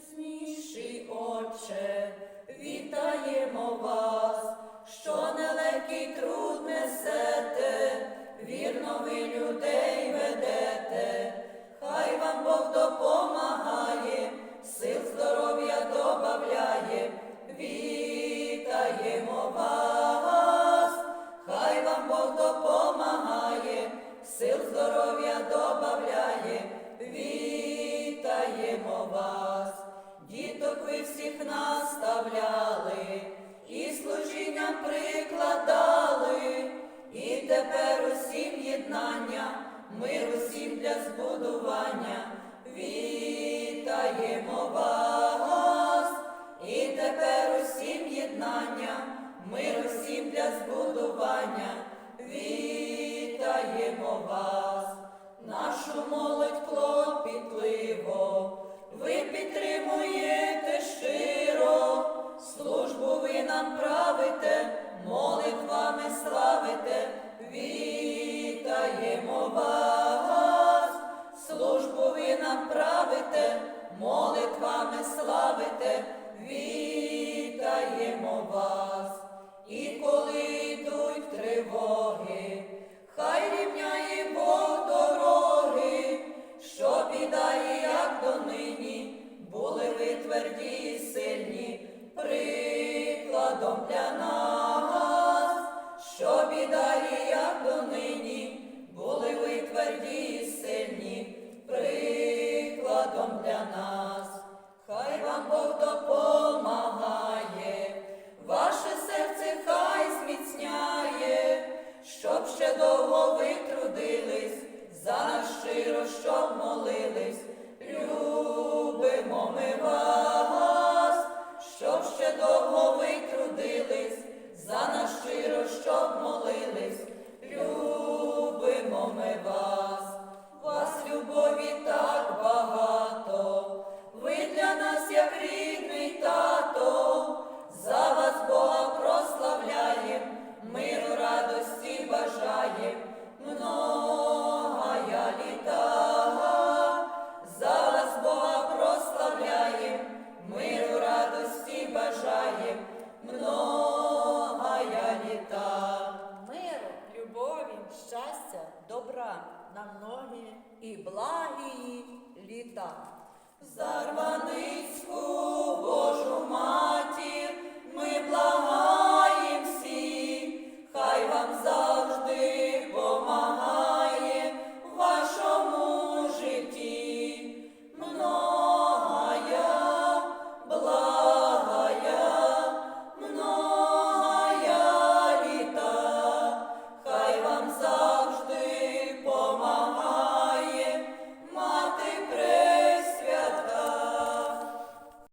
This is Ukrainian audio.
Найчесніший Отче, вітаємо вас, всіх наставляли, і служінням прикладали, і тепер усім єднання, мир усім для збудування, вітаємо вас, і тепер усім єднання, мир усім для збудування, вітаємо вас, нашу молодь клопітливо, ви підтримуєте молитвами славите, вітаємо вас. І коли йдуть тривоги, хай рівняє Бог дороги, що біда і як донині, були ви тверді і сильні, прикладом для нас, прикладом для нас, хай вам Бог допомагає, ваше серце хай зміцняє, щоб ще довго ви трудились, за нас щиро, щоб молились, любимо ми вас, щоб ще довго бажаєм многая літа. Миру, любові, щастя, добра на многі і благії літа. Зарваницьку Божу матір ми благаєм всі, хай вам за.